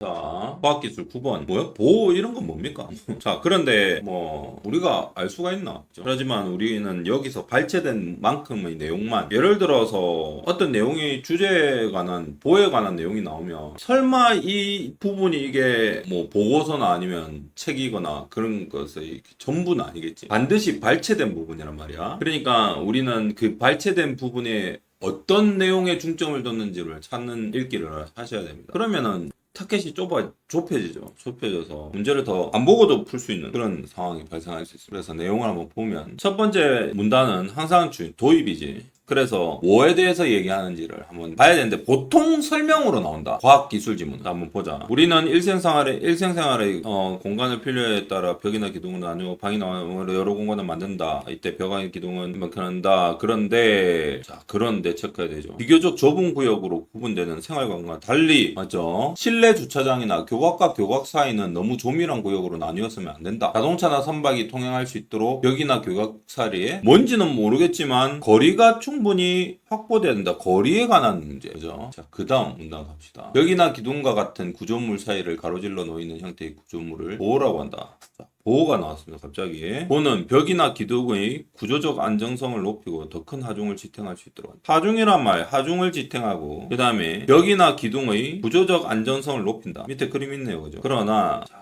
자, 과학기술 9번. 뭐야? 보호 이런 건 뭡니까? 자, 그런데 뭐 우리가 알 수가 있나? 그죠? 하지만 우리는 여기서 발췌된 만큼의 내용만 예를 들어서 어떤 내용이 주제에 관한 보호에 관한 내용이 나오면 설마 이 부분이 이게 뭐 보고서나 아니면 책이거나 그런 것의 전부는 아니겠지. 반드시 발췌된 부분이란 말이야. 그러니까 우리는 그 발췌된 부분에 어떤 내용에 중점을 뒀는지를 찾는 읽기를 하셔야 됩니다. 그러면은 타켓이 좁아 좁혀지죠. 좁혀져서 문제를 더 안 보고도 풀 수 있는 그런 상황이 발생할 수 있습니다. 그래서 내용을 한번 보면 첫 번째 문단은 항상 주 도입이지. 그래서 뭐에 대해서 얘기하는지를 한번 봐야 되는데 보통 설명으로 나온다. 과학 기술 지문 한번 보자. 우리는 일생생활에 일생생활의 어, 공간을 필요에 따라 벽이나 기둥을 나누고 방이나 여러 공간을 만든다. 이때 벽이나 기둥은 이만큼 한다. 그런데 자 그런데 체크해야 되죠. 비교적 좁은 구역으로 구분되는 생활관과 달리 맞죠? 실내 주차장이나 교각과 교각 사이는 너무 조밀한 구역으로 나뉘었으면 안 된다. 자동차나 선박이 통행할 수 있도록 벽이나 교각 사이에 뭔지는 모르겠지만 거리가 충 분히 확보돼야 된다. 거리에 관한 문제죠. 자, 그 다음 문단 갑시다. 벽이나 기둥과 같은 구조물 사이를 가로질러 놓이는 형태의 구조물을 보호라고 한다. 자, 보호가 나왔습니다. 갑자기. 보는 벽이나 기둥의 구조적 안정성을 높이고 더 큰 하중을 지탱할 수 있도록 한다. 하중이란 말, 하중을 지탱하고 그 다음에 벽이나 기둥의 구조적 안정성을 높인다. 밑에 그림 있네요. 그죠? 그러나 자,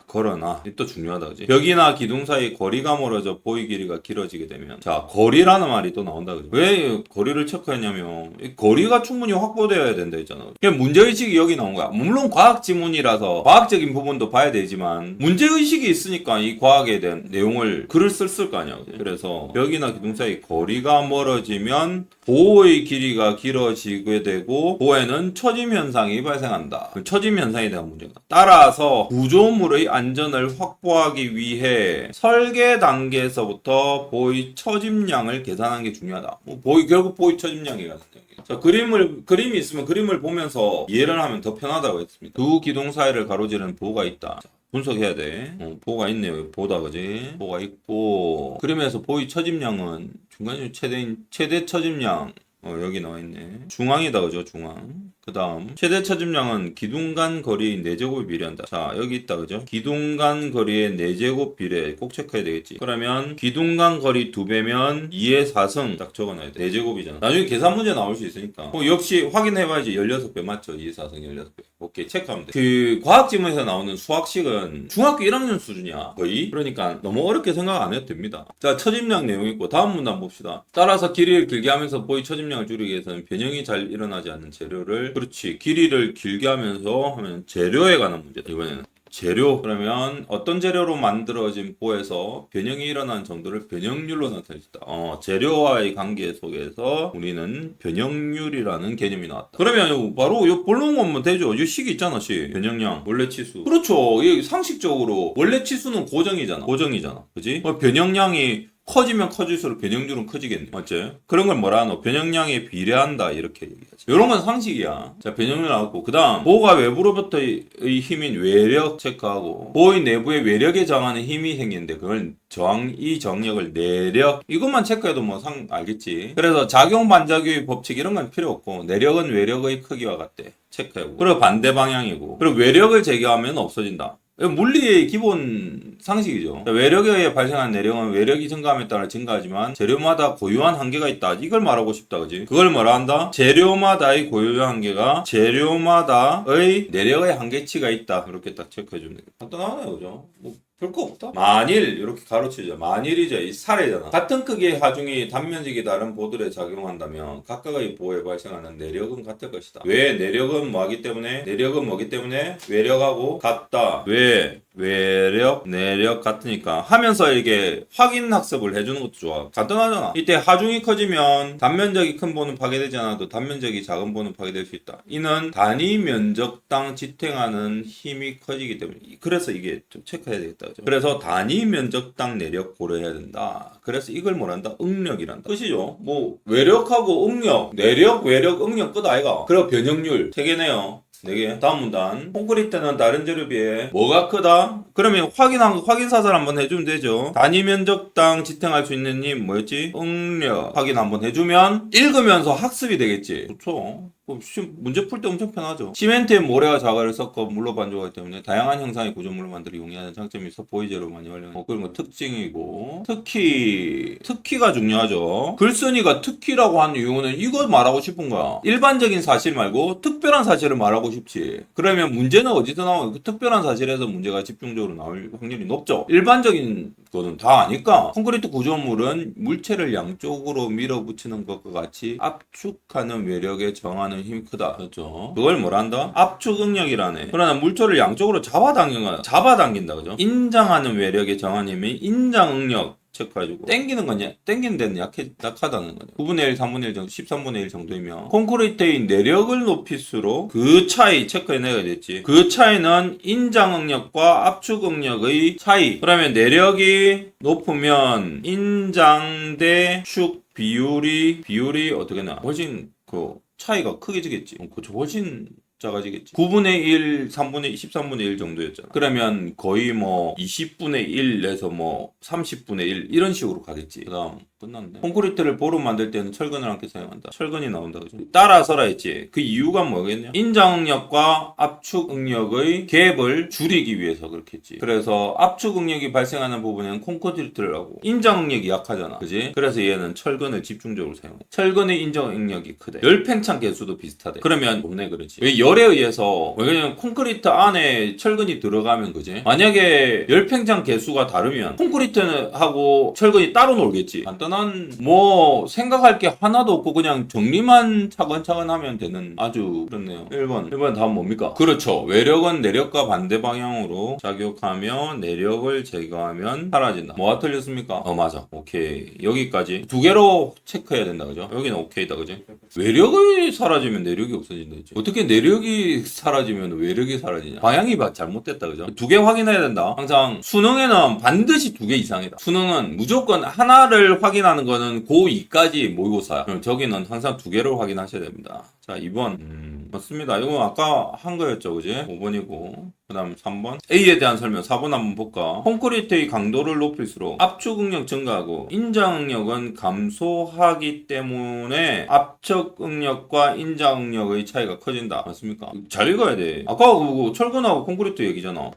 이게 또 중요하다. 그지? 벽이나 기둥 사이 거리가 멀어져 보이 길이가 길어지게 되면 자, 거리라는 말이 또 나온다. 그죠? 왜 거리를 체크했냐면 이 거리가 충분히 확보되어야 된다 했잖아. 그게 문제의식이 여기 나온 거야. 물론 과학 지문이라서 과학적인 부분도 봐야 되지만 문제의식이 있으니까 이 과학에 대한 내용을 글을 쓸 거 아니야. 그지? 그래서 벽이나 기둥 사이 거리가 멀어지면 보호의 길이가 길어지게 되고 보호에는 처짐 현상이 발생한다. 그 처짐 현상에 대한 문제다. 따라서 구조물의 안전을 확보하기 위해 설계 단계에서부터 보호의 처짐량을 계산하는 게 중요하다. 뭐 보호 결국 처짐량이라는 얘기예요. 자, 그림을 그림이 있으면 그림을 보면서 이해를 하면 더 편하다고 했습니다. 두 기둥 사이를 가로지르는 보호가 있다. 자, 분석해야 돼. 어, 보호가 있네요. 보다 그지? 보호가 있고 그림에서 보의 처짐량은 중간에 최대인 최대 처짐량 어, 여기 나와 있네. 중앙이다 그죠? 중앙. 그 다음 최대 처짐량은 기둥 간 거리 4제곱에 비례한다. 자 여기 있다 그죠? 기둥 간 거리의 4제곱 비례 꼭 체크해야 되겠지. 그러면 기둥 간 거리 2배면 2의 4승 딱 적어놔야 돼. 4제곱이잖아. 나중에 계산 문제 나올 수 있으니까. 뭐 역시 확인해봐야지 16배 맞죠? 2의 4승 16배. 오케이 체크하면 돼. 그 과학 지문에서 나오는 수학식은 중학교 1학년 수준이야 거의. 그러니까 너무 어렵게 생각 안 해도 됩니다. 자 처짐량 내용 있고 다음 문단 봅시다. 따라서 길이를 길게 하면서 보이 처짐량 을 줄이기 위해서는 변형이 잘 일어나지 않는 재료를 그렇지 길이를 길게 하면서 하면 재료에 관한 문제다 이번에는. 재료 그러면 어떤 재료로 만들어진 보에서 변형이 일어난 정도를 변형률로 나타냈다. 어, 재료와의 관계 속에서 우리는 변형률이라는 개념이 나왔다. 그러면 요 바로 요 본론 보면 되죠. 이 식이 있잖아, 식. 변형량, 원래 치수. 그렇죠. 이 상식적으로 원래 치수는 고정이잖아. 고정이잖아. 그지? 어, 변형량이 커지면 커질수록 변형률은 커지겠네. 맞지? 그런 걸 뭐라 하노? 변형량에 비례한다. 이렇게 얘기하지. 이런 건 상식이야. 자, 변형률 나왔고. 그 다음, 보호가 외부로부터의 힘인 외력 체크하고, 보호의 내부에 외력에 정하는 힘이 생기는데, 그걸 저항, 이 정력을 내력. 이것만 체크해도 뭐 상, 알겠지. 그래서 작용 반작용의 법칙 이런 건 필요 없고, 내력은 외력의 크기와 같대. 체크하고. 그리고 반대 방향이고. 그리고 외력을 제거하면 없어진다. 물리의 기본 상식이죠. 외력에 의해 발생한 내력은 외력이 증가함에 따라 증가하지만 재료마다 고유한 한계가 있다. 이걸 말하고 싶다, 그지? 그걸 뭐라 한다? 재료마다의 고유한 한계가 재료마다의 내력의 한계치가 있다. 이렇게 딱 체크해 주면 되겠다. 간단하네요, 그죠? 뭐 별거 없다. 만일 이렇게 가로치죠. 만일이죠. 이 사례잖아. 같은 크기의 하중이 단면적이 다른 보들에 작용한다면 각각의 보호에 발생하는 내력은 같을 것이다. 왜 내력은 뭐하기 때문에 내력은 뭐기 때문에 외력하고 같다. 왜 외력, 내력 같으니까 하면서 이렇게 확인 학습을 해주는 것도 좋아. 간단하잖아. 이때 하중이 커지면 단면적이 큰 보는 파괴되지 않아도 단면적이 작은 보는 파괴될 수 있다. 이는 단위 면적당 지탱하는 힘이 커지기 때문에 그래서 이게 좀 체크해야 되겠다. 그죠? 그래서 단위 면적당 내력 고려해야 된다. 그래서 이걸 뭐란다? 응력이란다. 끝이죠. 뭐 외력하고 응력, 내력, 외력, 응력 끝 아이가. 그리고 변형률 세 개네요. 네 개. 다음 문단. 콘크리트는 다른 재료에 비해 뭐가 크다? 그러면 확인한 확인 사살 한번 해주면 되죠. 단위 면적당 지탱할 수 있는 힘 뭐였지? 응력 확인 한번 해주면 읽으면서 학습이 되겠지. 좋죠. 뭐 시- 문제 풀 때 엄청 편하죠. 시멘트에 모래와 자갈을 섞어 물로 반죽하기 때문에 다양한 형상의 구조물을 만들어 용이하는 장점이 있어 보이제로 많이 활용해. 어, 그런 거 특징이고 특히 특히가 중요하죠. 글쓴이가 특히라고 하는 이유는 이걸 말하고 싶은 거야. 일반적인 사실 말고 특별한 사실을 말하고 싶지. 그러면 문제는 어디서 나와요? 그 특별한 사실에서 문제가 집중적으로 나올 확률이 높죠. 일반적인 거는 다 아니까 콘크리트 구조물은 물체를 양쪽으로 밀어붙이는 것과 같이 압축하는 외력에 정하는 힘이 크다. 그렇죠. 그걸 뭐란다? 압축 응력이라네. 그러나 물체를 양쪽으로 잡아당긴다. 잡아당긴다. 그죠? 인장하는 외력에 정하는 힘이 인장 응력. 체크해주고 땡기는 거냐 땡기는 데는 약해 약하다는 거죠 9분의 1, 3분의 1 정도 13분의 1 정도이면 콘크리트의 내력을 높일수록 그 차이 체크해내야 됐지 그 차이는 인장응력과 압축응력의 차이 그러면 내력이 높으면 인장 대 축 비율이 비율이 어떻게 나 훨씬 그 차이가 크게 지겠지 어, 그쵸 훨씬 작아지겠지. 9분의 1, 3분의 13분의 1 정도였잖아. 그러면 거의 뭐 20분의 1에서 뭐 30분의 1 이런 식으로 가겠지. 그다음 끝났네. 콘크리트를 보름 만들 때는 철근을 함께 사용한다. 철근이 나온다 그죠? 따라서라 했지. 그 이유가 뭐겠냐? 인장응력과 압축응력의 갭을 줄이기 위해서 그렇겠지. 그래서 압축응력이 발생하는 부분에는 콘크리트를 하고 인장응력이 약하잖아. 그지? 그래서 얘는 철근을 집중적으로 사용해. 철근의 인장응력이 크대. 열팽창 개수도 비슷하대. 그러면 없네 그러지. 왜 열에 의해서 왜냐면 콘크리트 안에 철근이 들어가면 그지? 만약에 열팽창 개수가 다르면 콘크리트하고 철근이 따로 놀겠지. 간단 한뭐 생각할 게 하나도 없고 그냥 정리만 차근차근 하면 되는 아주 그렇네요. 1번. 1번 다음 뭡니까? 그렇죠. 외력은 내력과 반대 방향으로 작용하며 내력을 제거하면 사라진다. 뭐가 틀렸습니까? 어 맞아. 오케이. 여기까지 두 개로 체크해야 된다. 그죠? 여기는 오케이다. 그지? 외력이 사라지면 내력이 없어진다. 그지? 어떻게 내력이 사라지면 외력이 사라지냐? 방향이 바- 잘못됐다. 그죠? 두 개 확인해야 된다. 항상 수능에는 반드시 두 개 이상이다. 수능은 무조건 하나를 확인 하는 거는 고2까지 모의고사야. 그럼 저기는 항상 두 개를 확인하셔야 됩니다. 자, 2번. 음, 맞습니다. 이거 아까 한 거였죠. 그지? 5번이고. 그 다음 3번. A에 대한 설명 4번 한번 볼까? 콘크리트의 강도를 높일수록 압축응력 증가하고 인장응력은 감소하기 때문에 압축응력과 인장응력의 차이가 커진다. 맞습니까? 잘 읽어야 돼. 아까 그거 철근하고 콘크리트 얘기잖아.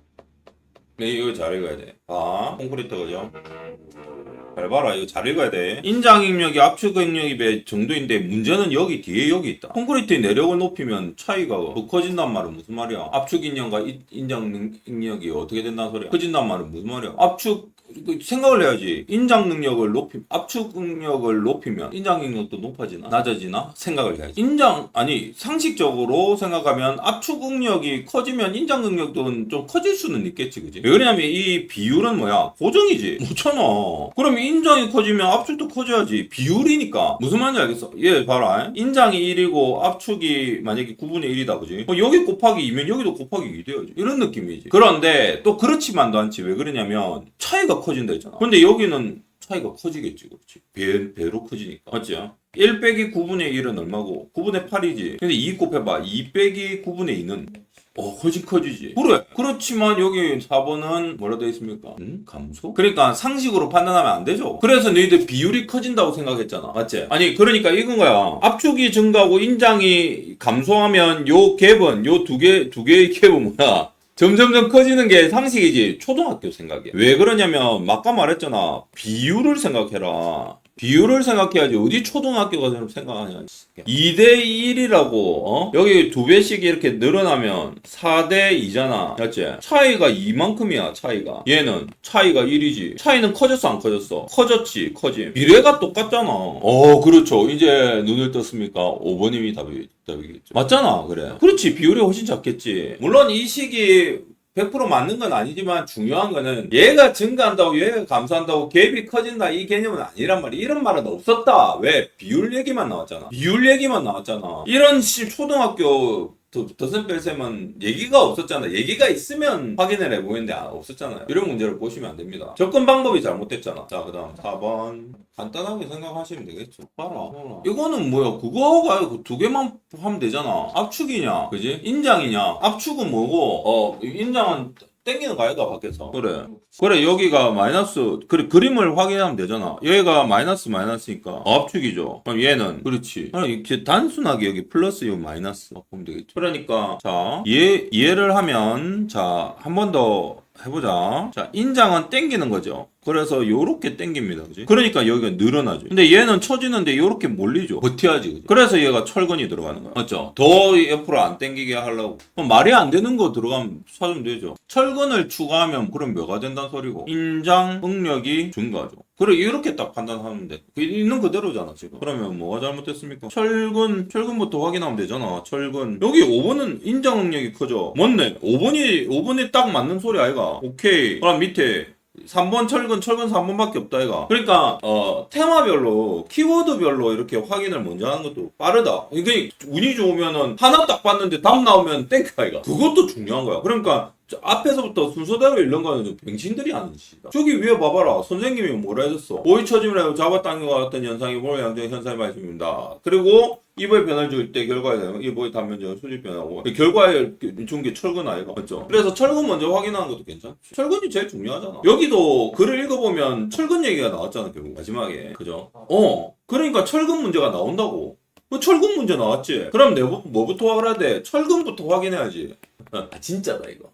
네, 이거 잘 읽어야 돼. 아, 콘크리트 그죠? 잘 봐라 이거 잘 읽어야 돼. 인장응력이 압축응력이 몇 정도인데 문제는 여기 뒤에 여기 있다. 콘크리트의 내력을 높이면 차이가 더 커진단 말은 무슨 말이야? 압축응력과 이- 인장응력이 어떻게 된다는 소리야? 커진단 말은 무슨 말이야? 압축 그 생각을 해야지. 인장 능력을 높이 압축 능력을 높이면 인장 능력도 높아지나 낮아지나 생각을 해야지. 인장 아니 상식적으로 생각하면 압축 능력이 커지면 인장 능력도 좀 커질 수는 있겠지 그지? 왜 그러냐면 이 비율은 뭐야? 고정이지. 못잖아 그러면 인장이 커지면 압축도 커져야지. 비율이니까. 무슨 말인지 알겠어? 얘 봐라. 인장이 1이고 압축이 만약에 9분의 1이다 그지? 어, 여기 곱하기 2면 여기도 곱하기 2 돼야지. 이런 느낌이지. 그런데 또 그렇지만도 않지. 왜 그러냐면 차이가 커진다 했잖아 근데 여기는 차이가 커지겠지 그렇지 배, 배로 커지니까 맞지 1 빼기 9분의 1은 얼마고 9분의 8이지 근데 2 곱해봐 2 빼기 9분의 2는 어, 훨씬 커지지. 그래. 그렇지만 여기 4번은 뭐라 되어 있습니까? 음? 감소? 그러니까 상식으로 판단하면 안 되죠. 그래서 너희들 비율이 커진다고 생각했잖아. 맞지? 아니, 그러니까 이건 거야. 압축이 증가하고 인장이 감소하면 요 갭은, 요 두 개, 두 개의 갭은 뭐야? 점점점 커지는 게 상식이지. 초등학교 생각이야. 왜 그러냐면, 아까 말했잖아. 비율을 생각해라. 비율을 생각해야지 어디 초등학교 가서 생각하냐. 2대 1이라고 어? 여기 두 배씩 이렇게 늘어나면 4대 2잖아. 맞지? 차이가 이만큼이야 차이가. 얘는 차이가 1이지. 차이는 커졌어 안 커졌어? 커졌지 커짐. 비례가 똑같잖아. 어 그렇죠. 이제 눈을 떴습니까? 5번님이 답이, 답이겠죠. 맞잖아 그래. 그렇지 비율이 훨씬 작겠지. 물론 이 시기 100% 맞는 건 아니지만 중요한 거는 얘가 증가한다고 얘가 감소한다고 갭이 커진다 이 개념은 아니란 말이야. 이런 말은 없었다. 왜? 비율 얘기만 나왔잖아. 비율 얘기만 나왔잖아. 이런 씨 초등학교 더, 더슨 뺄셈은 얘기가 없었잖아. 얘기가 있으면 확인을 해보는데 아, 없었잖아요. 이런 문제를 보시면 안 됩니다. 접근 방법이 잘못됐잖아. 자, 그 다음 4번. 간단하게 생각하시면 되겠죠. 봐라. 이거는 뭐야? 아예 두 개만 하면 되잖아. 압축이냐? 그지? 인장이냐? 압축은 뭐고, 어, 인장은 땡기는 거 아이가 밖에서. 그래. 그래 여기가 마이너스 그래 그림을 확인하면 되잖아. 얘가 마이너스 마이너스니까 압축이죠. 그럼 얘는? 그렇지. 아니 이렇게 단순하게 여기 플러스 여기 마이너스 보면 되겠죠. 그러니까. 자 이해, 이해를 하면 자 한 번 더 해보자. 자 인장은 땡기는 거죠 그래서 요렇게 땡깁니다 그지? 그러니까 여기가 늘어나죠. 근데 얘는 처지는데 요렇게 몰리죠. 버텨야지 그지? 그래서 얘가 철근이 들어가는 거야. 맞죠? 더 옆으로 안 땡기게 하려고. 그럼 말이 안 되는 거 들어가면 찾으면 되죠. 철근을 추가하면 그럼 뭐가 된다는 소리고. 인장 응력이 증가하죠. 그래 이렇게 딱 판단하면 돼. 그 있는 그대로잖아 지금. 그러면 뭐가 잘못됐습니까? 철근 철근부터 확인하면 되잖아 철근. 여기 5번은 인장 응력이 크죠. 맞네. 5번이 5번이 딱 맞는 소리 아이가. 오케이. 그럼 밑에 3번 철근, 철근 3번밖에 없다, 이가. 그러니까, 어, 테마별로, 키워드별로 이렇게 확인을 먼저 하는 것도 빠르다. 이게 운이 좋으면은 하나 딱 봤는데 답 나오면 땡큐, 이가. 그것도 중요한 거야. 그러니까, 저 앞에서부터 순서대로 읽는 거는 좀 병신들이 아는 짓이다. 저기 위에 봐봐라. 선생님이 뭐라 해줬어. 보이 처짐이라고 잡아당긴 것 같은 현상이 보의 양적 현상의 말씀입니다. 그리고 이보의 변화를 줄 때 결과에 대한 이보의 단면적 수직 변화고 결과에 준게 철근 아이가 맞죠? 그래서 철근 먼저 확인하는 것도 괜찮지. 철근이 제일 중요하잖아. 여기도 글을 읽어보면 철근 얘기가 나왔잖아 결국 마지막에 그죠? 어 그러니까 철근 문제가 나온다고. 그 철근 문제 나왔지. 그럼 내부 뭐부터 확인해야 돼? 철근부터 확인해야지. 아 진짜다 이거.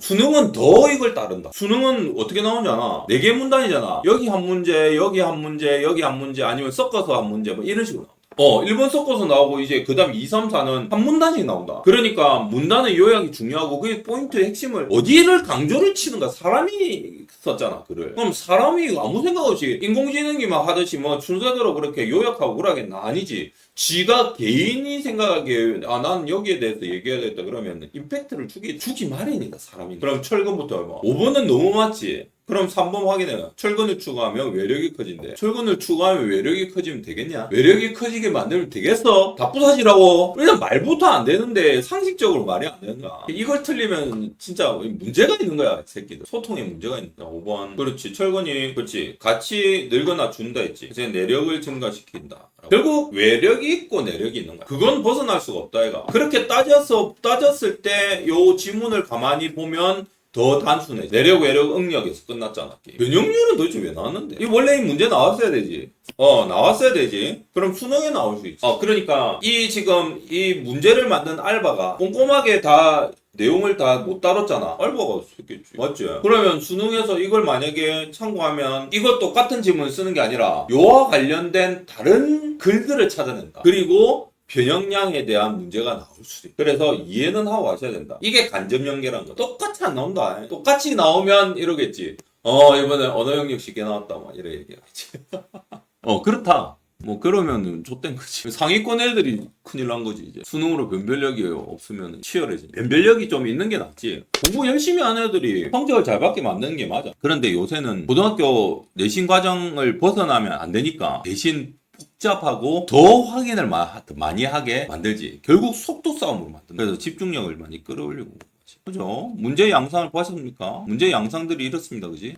수능은 더 이걸 따른다. 수능은 어떻게 나오는지 아나? 네개 문단이잖아. 여기 한 문제, 여기 한 문제, 여기 한 문제, 아니면 섞어서 한 문제, 뭐 이런 식으로. 어, 1번 섞어서 나오고 이제 그 다음 2, 3, 4는 한 문단씩 나온다. 그러니까 문단의 요약이 중요하고 그게 포인트의 핵심을 어디를 강조를 치는가 사람이 썼잖아 글을. 그럼 사람이 아무 생각 없이 인공지능이 막 하듯이 뭐 순서대로 그렇게 요약하고 그러겠나 아니지. 지가 개인이 생각하기에 아 난 여기에 대해서 얘기해야겠다 그러면 임팩트를 주기 주기 마련이다 사람이. 그럼 철근부터 뭐 5번은 너무 맞지. 그럼 3번 확인해요. 철근을 추가하면 외력이 커진대. 철근을 추가하면 외력이 커지면 되겠냐? 외력이 커지게 만들면 되겠어? 답부사지라고? 일단 말부터 안 되는데 상식적으로 말이 안 되는가? 이걸 틀리면 진짜 문제가 있는 거야, 이 새끼들. 소통에 문제가 있는 거야. 5번. 그렇지. 철근이, 그렇지. 같이 늙어나 준다 했지. 이제 내력을 증가시킨다. 결국 외력이 있고 내력이 있는 거야. 그건 벗어날 수가 없다, 이가. 그렇게 따져서, 따졌을 때 요 지문을 가만히 보면 더 단순해. 내력, 외력, 응력에서 끝났잖아. 면역률은 도대체 왜 나왔는데? 이 원래 이 문제 나왔어야 되지. 어, 나왔어야 되지. 그럼 수능에 나올 수 있지. 어, 그러니까 이 지금 이 문제를 만든 알바가 꼼꼼하게 다 내용을 다 못 다뤘잖아. 알바가 했겠지. 맞지? 그러면 수능에서 이걸 만약에 참고하면 이것 똑같은 지문을 쓰는 게 아니라 요와 관련된 다른 글들을 찾아낸다. 그리고 변형량에 대한 문제가 나올 수도 있고 그래서 이해는 하고 가셔야 된다. 이게 간접 연계라는 거 똑같이 안 나온다. 똑같이 나오면 이러겠지. 어 이번에 언어 영역 쉽게 나왔다. 막 이래 얘기하겠지. 어 그렇다. 뭐 그러면은 좆된 거지. 상위권 애들이 큰일 난 거지 이제. 수능으로 변별력이 없으면 치열해지 변별력이 좀 있는 게 낫지. 공부 열심히 하는 애들이 성적을 잘 받게 만드는 게 맞아. 그런데 요새는 고등학교 내신 과정을 벗어나면 안 되니까 대신 복잡하고 더 확인을 마- 많이 하게 만들지. 결국 속도 싸움으로 만든다. 그래서 집중력을 많이 끌어올리고. 그죠? 문제 양상을 보셨습니까? 문제 양상들이 이렇습니다. 그지?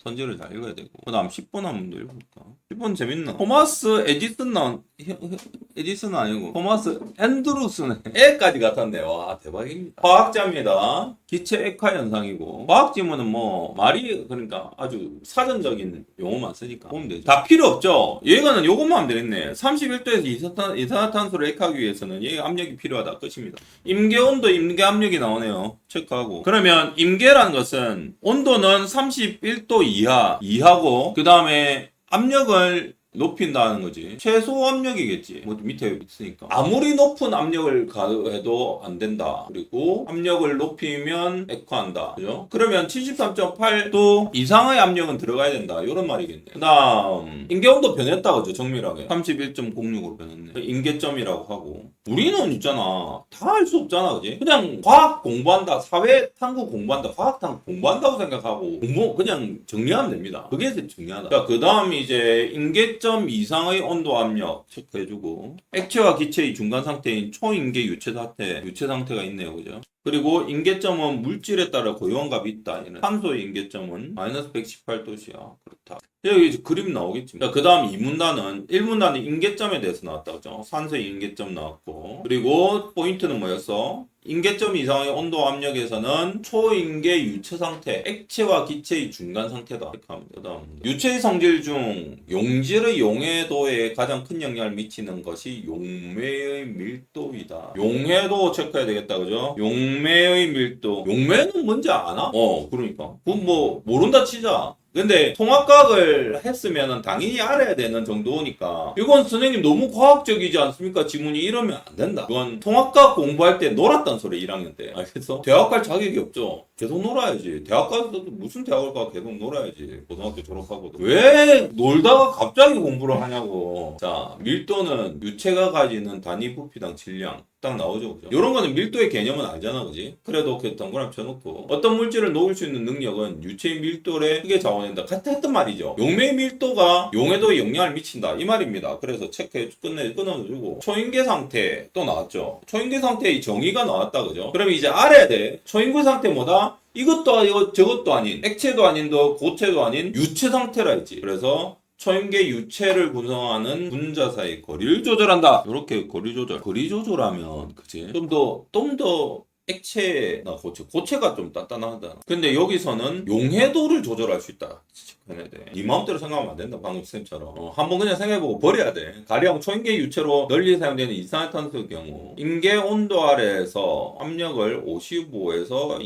음. 선지를 잘 읽어야 되고. 그 다음 10번 한번 더 읽어볼까? 10번 재밌나? 토마스 에디슨 나온, 에디슨은 아니고, 토마스 앤드루스는 애까지 같았네. 와, 대박입니다. 과학자입니다. 기체 액화 현상이고. 과학 지문은 뭐, 말이, 그러니까 아주 사전적인 용어만 쓰니까. 보면 되죠. 다 필요 없죠? 얘가는 요것만 하면 되겠네. 31도에서 이산탄, 이산화탄소를 액하기 위해서는 얘 압력이 필요하다. 끝입니다. 임계 온도, 임계 압력이 나오네요. 체크하고. 그러면 임계라는 것은 온도는 31도 이하, 이하고, 그 다음에 압력을 높인다는 거지. 최소 압력이겠지. 뭐 밑에 있으니까. 아무리 높은 압력을 가해도 안 된다. 그리고 압력을 높이면 액화한다. 그죠? 그러면 73.8도 이상의 압력은 들어가야 된다. 이런 말이겠네. 그 다음, 인계온도 변했다. 그죠? 정밀하게. 31.06으로 변했네. 인계점이라고 하고. 우리는 있잖아. 다할수 없잖아. 그지? 그냥 과학 공부한다. 사회 탐구 공부한다. 과학 탐구 공부한다고 생각하고 공부 그냥 정리하면 됩니다. 그게 제일 중요하다. 자, 그 다음 이제 인계 점 이상의 온도 압력 체크해주고 액체와 기체의 중간 상태인 초인계 유체 상태, 유체 상태가 있네요. 그죠? 그리고 인계점은 물질에 따라 고요한 값이 있다. 얘는 산소의 인계점은 마이너스 118도시야. 그렇다. 여기 그림 나오겠지. 그 다음 2문단은 1문단은 인계점에 대해서 나왔다. 그죠? 산소의 인계점 나왔고. 그리고 포인트는 뭐였어? 인계점 이상의 온도 압력에서는 초인계 유체 상태, 액체와 기체의 중간 상태다. 이렇게 합니다. 유체의 성질 중 용질의 용해도에 가장 큰 영향을 미치는 것이 용매의 밀도이다. 용해도 체크해야 되겠다, 그죠? 용매의 밀도. 용매는 뭔지 아나? 어, 그러니까. 그건 뭐 모른다 치자. 근데 통합각을 했으면 당연히 알아야 되는 정도니까 이건 선생님 너무 과학적이지 않습니까? 지문이 이러면 안 된다. 그건 통합각 공부할 때 놀았단 소리 1학년 때. 알겠어? 대학 갈 자격이 없죠. 계속 놀아야지. 대학 가서도 무슨 대학을 가 계속 놀아야지. 고등학교 졸업하고도. 왜 놀다가 갑자기 공부를 하냐고. 자, 밀도는 유체가 가지는 단위 부피당 질량. 딱 나오죠, 그죠? 이런 거는 밀도의 개념은 알잖아, 그지? 그래도 그 동그라미 쳐놓고 어떤 물질을 녹일 수 있는 능력은 유체의 밀도에 크게 자원한다. 같아 했던 말이죠. 용매의 밀도가 용해도에 영향을 미친다 이 말입니다. 그래서 체크해 끝내 끊어주고 초인계 상태 또 나왔죠. 초인계 상태의 정의가 나왔다, 그죠? 그럼 이제 알아야 돼. 초인계 상태 뭐다? 이것도 아니고 저것도 아닌 액체도 아닌 더 고체도 아닌 유체 상태라 했지. 그래서 초인계 유체를 구성하는 분자 사이 거리를 조절한다. 이렇게 거리 조절. 거리 조절하면 그지? 좀더 좀 더 액체나 고체, 고체가 좀 단단하다. 근데 여기서는 용해도를 조절할 수 있다. 체크해야 돼. 네 마음대로 생각하면 안 된다. 방금 쌤처럼. 어, 한번 그냥 생각해보고 버려야 돼. 가령 초인계 유체로 널리 사용되는 이산화탄소의 경우 인계 온도 아래에서 압력을 55에서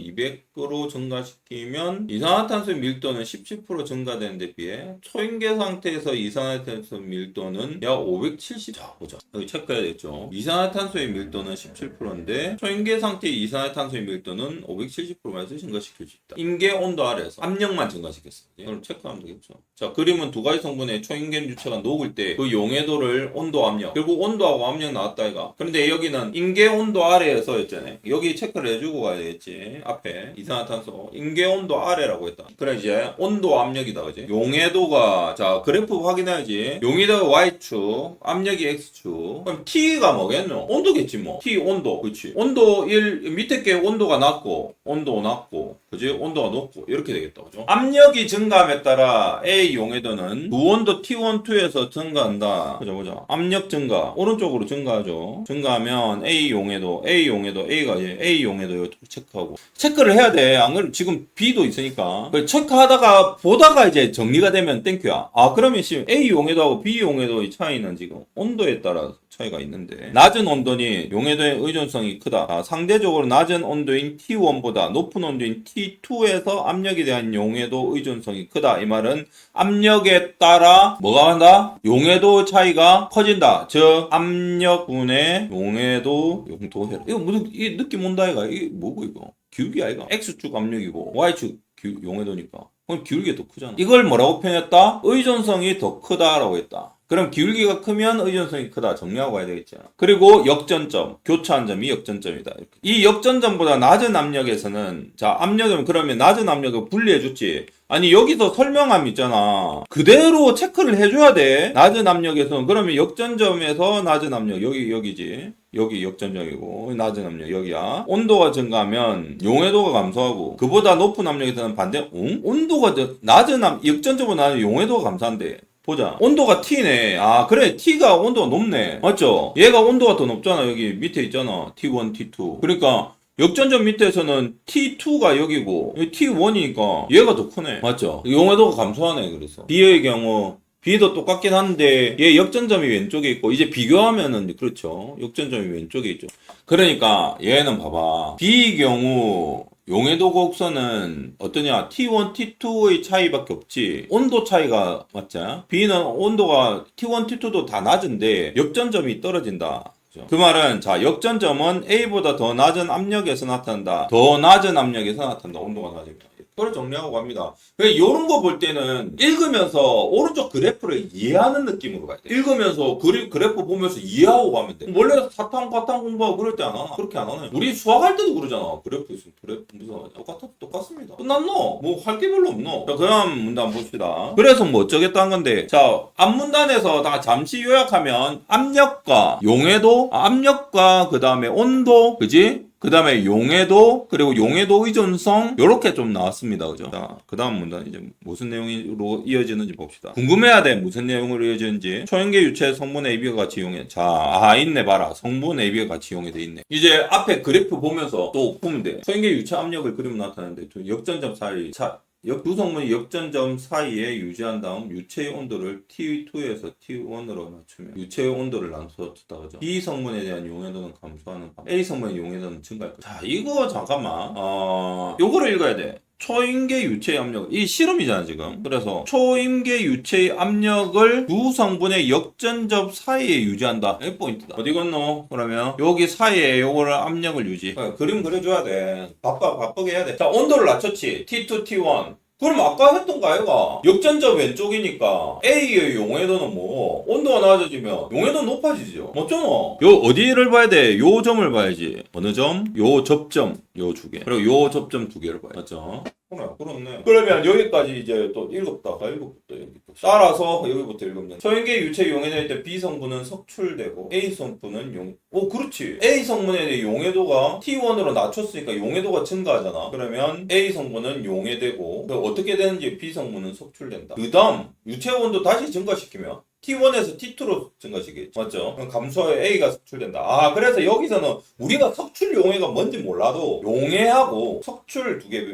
200으로 증가시키면 이산화탄소의 밀도는 17% 증가되는 데 비해 초인계 상태에서 이산화탄소 밀도는 약 570. 자, 보자. 여기 체크해야겠죠. 이산화탄소의 밀도는 17%인데 초인계 상태의 이산화탄소의 밀도는 570%만 증가시킬 수 있다. 인계 온도 아래에서 압력만 증가시켰어. 이걸 체크하면 되겠죠. 자, 그림은 두 가지 성분의 초인계 유체가 녹을 때 그 용해도를 온도 압력, 결국 온도하고 압력 나왔다 이가. 그런데 여기는 인계 온도 아래에서 였잖아요. 여기 체크를 해주고 가야 되겠지. 앞에 이산화탄소 인계 온도 아래라고 했다. 그래 이제 온도 압력이다, 그지? 용해도가 자 그래프 확인해야지. 용해도가 y축, 압력이 x축. 그럼 t가 뭐겠노? 온도겠지 뭐. t 온도, 그렇지? 온도 1 밑에 게 온도가 낮고 온도 낮고, 그지? 온도가 높고 이렇게 되겠다, 그죠? 압력이 증가함에 따라 A 용해도는 구온도 T1, 2에서 증가한다. 보자, 보자. 압력 증가. 오른쪽으로 증가하죠. 증가하면 A 용해도, A 용해도, A가 이제 A 용해도 이거 체크하고. 체크를 해야 돼. 안 그러면 지금 B도 있으니까. 그래, 체크하다가 보다가 이제 정리가 되면 땡큐야. 아, 그러면 지금 A 용해도하고 B 용해도의 차이는 지금 온도에 따라 차이가 있는데 낮은 온도니 용해도의 의존성이 크다. 아, 상대적으로 낮은 온도인 T1보다 높은 온도인 T2에서 압력에 대한 용해도 의존성이 크다. 이 말은 압력에 따라 뭐가 한다? 용해도 차이가 커진다. 즉 압력분의 용해도 용도해라. 이거 무슨 이 느낌 온다 이가 이게 뭐고 이거? 기울기 아이가? X축 압력이고 Y축 기- 용해도니까. 그럼 기울기가 더 크잖아. 이걸 뭐라고 표현했다? 의존성이 더 크다라고 했다. 그럼 기울기가 크면 의존성이 크다. 정리하고 가야 되겠죠. 그리고 역전점, 교차한 점이 역전점이다. 이렇게. 이 역전점보다 낮은 압력에서는 자 압력은 그러면 낮은 압력을 분리해 줬지. 아니 여기서 설명함 있잖아. 그대로 체크를 해줘야 돼. 낮은 압력에서는 그러면 역전점에서 낮은 압력 여기 여기지. 여기 역전점이고 낮은 압력 여기야. 온도가 증가하면 용해도가 감소하고 그보다 높은 압력에서는 반대. 응? 온도가 저- 낮은 압 역전점보다 낮은 용해도가 감소한대. 보자. 온도가 T네. 아, 그래. T가 온도가 높네. 맞죠? 얘가 온도가 더 높잖아. 여기 밑에 있잖아. T1, T2. 그러니까 역전점 밑에서는 T2가 여기고 여기 T1이니까 얘가 더 크네. 맞죠? 용해도가 감소하네. 그래서 B의 경우 B도 똑같긴 한데 얘 역전점이 왼쪽에 있고 이제 비교하면은 그렇죠. 역전점이 왼쪽에 있죠. 그러니까 얘는 봐봐. B 경우 용해도 곡선은 어떠냐? T1, T2의 차이밖에 없지. 온도 차이가 맞지? B는 온도가 T1, T2도 다 낮은데 역전점이 떨어진다. 그 말은 자 역전점은 A보다 더 낮은 압력에서 나타난다. 더 낮은 압력에서 나타난다. 온도가 낮으면. 그걸 정리하고 갑니다. 이런 거 볼 때는 읽으면서 오른쪽 그래프를 이해하는 느낌으로 가야 돼. 읽으면서 그리, 그래프 보면서 이해하고 가면 돼. 원래 사탕, 과탕 공부하고 그럴 때 안 하나? 그렇게 안 하네. 우리 수학할 때도 그러잖아. 그래프 있으면 그래프 무슨 똑같, 똑같습니다. 끝났노? 뭐 할 게 별로 없노? 자, 그다음 문단 봅시다. 그래서 뭐 어쩌겠다는 건데. 자, 앞문단에서 다 잠시 요약하면 압력과 용해도, 아, 압력과 그 다음에 온도, 그지? 그 다음에 용해도, 그리고 용해도 의존성, 요렇게 좀 나왔습니다. 그죠? 자, 그 다음 문단 이제 무슨 내용으로 이어지는지 봅시다. 궁금해야 돼. 무슨 내용으로 이어지는지. 초연계 유체 성분 AB가 같이 이용해. 자, 아, 있네, 봐라. 성분 AB가 같이 이용해 돼 있네. 이제 앞에 그래프 보면서 또 보면 돼. 초연계 유체 압력을 그리면 나타나는데, 좀 역전점 사이, 차, 역, 두 성분이 역전점 사이에 유지한 다음 유체의 온도를 T2에서 T1으로 낮추면 유체의 온도를 낮췄다 그죠? B 성분에 대한 용해도는 감소하는 방 A 성분의 용해도는 증가할 거야. 자, 이거 잠깐만. 어, 요거를 읽어야 돼. 초임계 유체의 압력 이 실험이잖아 지금. 그래서 초임계 유체의 압력을 두 성분의 역전접 사이에 유지한다. 이 포인트다. 어디 건너? 그러면 여기 사이에 요거를 압력을 유지. 어, 그림 그려줘야 돼. 바빠 바쁘게 해야 돼 자 온도를 낮췄지. T2 T1 그럼 아까 했던 거 아이가? 역전접 왼쪽이니까 A의 용해도는 뭐 온도가 낮아지면 용해도 높아지죠 맞잖아. 요 어디를 봐야 돼? 요 점을 봐야지. 어느 점? 요 접점. 요 두 개. 그리고 요 접점 두 개를 봐야 맞죠? 그래 그렇네 그러면 여기까지 이제 또 읽었다가 읽었부터 여기부터 따라서 여기부터 읽으면 초연계 유체 용해될 때 B 성분은 석출되고 A 성분은 용... 오 그렇지 A 성분에 대해 용해도가 T1으로 낮췄으니까 용해도가 증가하잖아 그러면 A 성분은 용해되고 그 어떻게 되는지 B 성분은 석출된다 그 다음 유체 온도 다시 증가시키면 T1에서 T2로 증가시겠지. 맞죠? 그럼 감소에 A가 석출된다. 아, 그래서 여기서는 우리가 석출 용해가 뭔지 몰라도 용해하고 석출 두 개.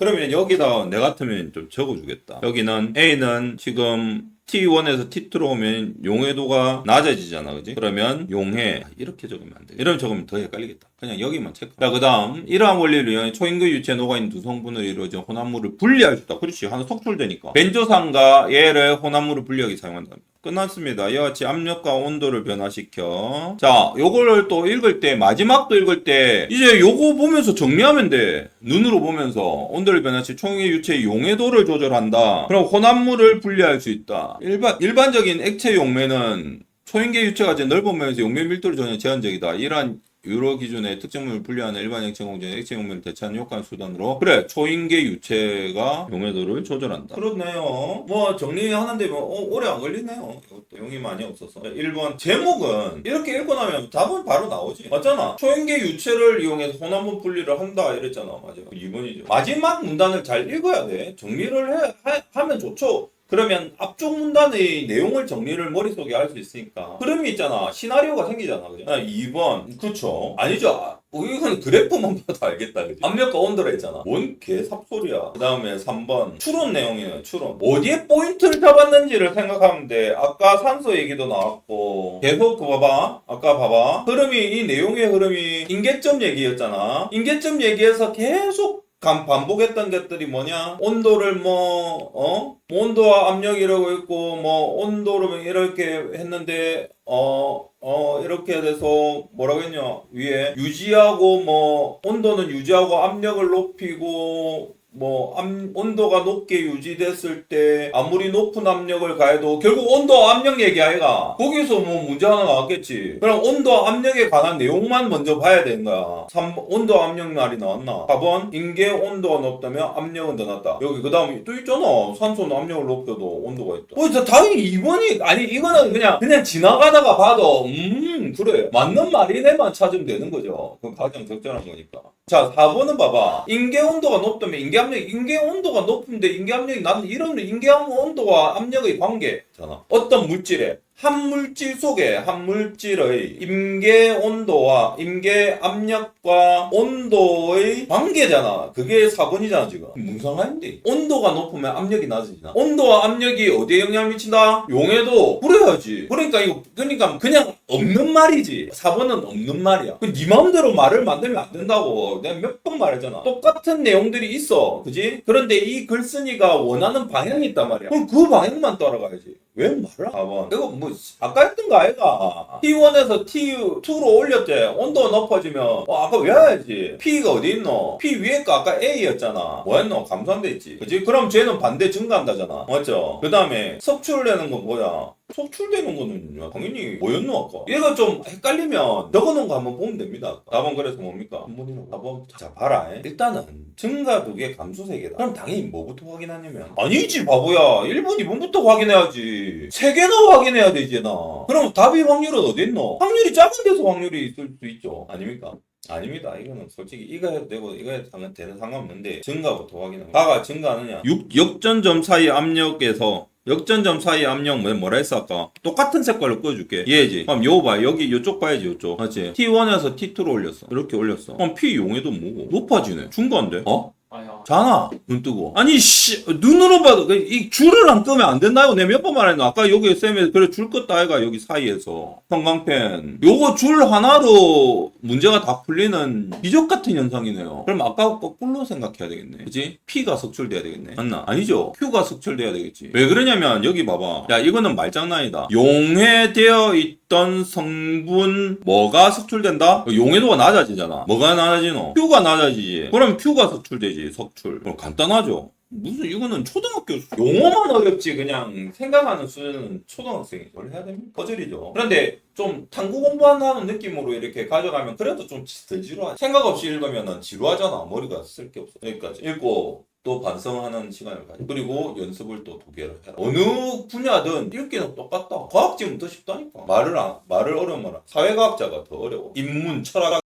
그러면 여기다 내 같으면 좀 적어주겠다. 여기는 A는 지금 T1에서 T2로 오면 용해도가 낮아지잖아, 그지? 그러면 용해 이렇게 적으면 안 돼. 이러면 적으면 더 헷갈리겠다. 그냥 여기만 체크. 자, 그 다음 이러한 원리를 이용해 초임계 유체 녹아 있는 두 성분을 이루어진 혼합물을 분리할 수 있다. 그렇지, 하나 석출되니까. 벤조산과 얘를 혼합물을 분리하기 사용한다. 끝났습니다. 이와 같이 압력과 온도를 변화시켜. 자, 요거를 또 읽을 때, 마지막도 읽을 때, 이제 요거 보면서 정리하면 돼. 눈으로 보면서 온도를 변화시 총의 유체의 용해도를 조절한다. 그럼 혼합물을 분리할 수 있다. 일반, 일반적인 액체 용매는 초인계 유체가 이제 넓은 면에서 용매 밀도를 전혀 제한적이다. 이러한 유로 기준의 특정물을 분리하는 일반 액체 공정의 액체 용매를 대체하는 효과한 수단으로 그래 초인계 유체가 용해도를 조절한다. 그렇네요. 뭐 정리하는데 뭐 어, 오래 안 걸리네요. 이것도 용이 많이 없어서. 1번 제목은 이렇게 읽고 나면 답은 바로 나오지. 맞잖아. 초인계 유체를 이용해서 혼합물 분리를 한다 이랬잖아. 맞아. 2번이죠. 마지막 문단을 잘 읽어야 돼. 정리를 해, 하, 하면 좋죠. 그러면 앞쪽 문단의 내용을 정리를 머릿속에 할 수 있으니까. 흐름이 있잖아. 시나리오가 생기잖아. 그죠? 아, 2번. 그쵸. 아니죠. 아, 어, 이건 그래프만 봐도 알겠다. 그지 압력과 온도라 했잖아. 뭔 개삽소리야. 그 다음에 3번. 추론 내용이에요 추론. 어디에 포인트를 잡았는지를 생각하면 돼. 아까 산소 얘기도 나왔고. 계속 그 봐봐. 아까 봐봐. 흐름이 이 내용의 흐름이 인계점 얘기였잖아. 인계점 얘기에서 계속 감- 반복했던 것들이 뭐냐? 온도를 뭐, 어? 온도와 압력이라고 했고, 뭐, 온도를 이렇게 했는데, 어, 어, 이렇게 돼서 뭐라고 했냐? 위에 유지하고, 뭐, 온도는 유지하고 압력을 높이고, 뭐, 암- 온도가 높게 유지됐을 때, 아무리 높은 압력을 가해도 결국 온도와 압력 얘기 아이가? 거기서 뭐 문제 하나 나왔겠지. 그럼 온도와 압력에 관한 내용만 먼저 봐야 되는 거야. 3, 온도와 압력 말이 나왔나? 4번, 인계 온도가 높다면 압력은 더 낮다. 여기 그 다음에 또 있잖아. 산소는 압력을 높여도 온도가 있다. 뭐, 저 당연히 2번이, 아니, 이거는 그냥, 그냥 지나가다가 봐도, 음, 그래. 맞는 말이네만 찾으면 되는 거죠. 그 가장 적절한 거니까. 자, 4번은 봐봐. 인계 온도가 높다면 인계 압력, 인계 온도가 높은데 인계 압력이 낮은 이런 인계 온도와 압력의 관계잖아. 어떤 물질에 한 물질 속에 한 물질의 임계 온도와 임계 압력과 온도의 관계잖아. 그게 4번이잖아, 지금. 뭉상한데. 온도가 높으면 압력이 낮아지나? 온도와 압력이 어디에 영향을 미친다? 용해도 그래야지. 그러니까 이거 그러니까 그냥 없는 말이지. 4번은 없는 말이야. 그네 마음대로 말을 만들면 안 된다고. 내가 몇 번 말했잖아. 똑같은 내용들이 있어. 그지? 그런데 이 글쓴이가 원하는 방향이 있단 말이야. 그럼 그 방향만 따라가야지. 왜 말을 4번. 이거 뭐 아까 했던 거 아이가? T1에서 T2로 올렸대. 온도가 높아지면 어, 아까 외워야지. P가 어디 있노? P 위에 거 아까 A였잖아. 뭐 했노? 감소한대 있지. 그지? 그럼 쟤는 반대 증가한다잖아. 맞죠? 그 다음에 석출되는 건 뭐야? 속출되는 거는 당연히 뭐였노 아까? 얘가 좀 헷갈리면 적어놓은 거 한번 보면 됩니다. 4번 그래서 뭡니까? 한 번이라고. 4번 자 봐라. 일단은 증가 두개 감소 세 개다. 그럼 당연히 뭐부터 확인하냐면 아니지 바보야. 1번 2번부터 확인해야지. 세 개나 확인해야 되지 나. 그럼 답이 확률은 어디 있노? 확률이 작은 데서 확률이 있을 수 있죠. 아닙니까? 아닙니다. 이거는 솔직히 이거 해도 되고 이거 해도 되는 상관없는데 증가부터 확인하고 가가 증가하느냐 6 역전점 사이 압력에서 역전점 사이 압력 뭐 뭐라 했어 아까 똑같은 색깔로 꺼줄게. 얘지? 그럼 요 봐. 여기 요쪽 봐야지 요쪽. 맞지? T1에서 T2로 올렸어. 이렇게 올렸어. 그럼 P 용해도 뭐고? 높아지네. 중간데? 어? 아야. 자나 눈 뜨고. 아니 씨 눈으로 봐도 그 이 줄을 안 끄면 안 된다고 내가 몇번 말했나? 아까 여기 쌤에 그래 줄 껐다 아이가 여기 사이에서. 형광펜. 요거 줄 하나로 문제가 다 풀리는 기적 같은 현상이네요. 그럼 아까 거꾸로 생각해야 되겠네. 그지? P가 석출돼야 되겠네. 맞나? 아니죠? Q가 석출돼야 되겠지. 왜 그러냐면 여기 봐봐. 야 이거는 말장난이다. 용해되어 있던 성분 뭐가 석출된다? 용해도가 낮아지잖아. 뭐가 낮아지노? Q가 낮아지지. 그럼 Q가 석출되지. 석출 그럼 간단하죠 무슨 이거는 초등학교 수- 용어만 어렵지 그냥 생각하는 수준은 초등학생이 뭘 해야 됩니까? 퍼즐이죠. 그런데 좀 탐구 공부한다는 느낌으로 이렇게 가져가면 그래도 좀 덜 지루하지. 생각 없이 읽으면 지루하잖아. 머리가 쓸 게 없어. 여기까지 읽고 또 반성하는 시간을 가져. 그리고 연습을 또 두 개를 해라. 어느 분야든 읽기는 똑같다. 과학지문 더 쉽다니까. 말을 안, 말을 어려운 말은 사회과학자가 더 어려워. 인문, 철학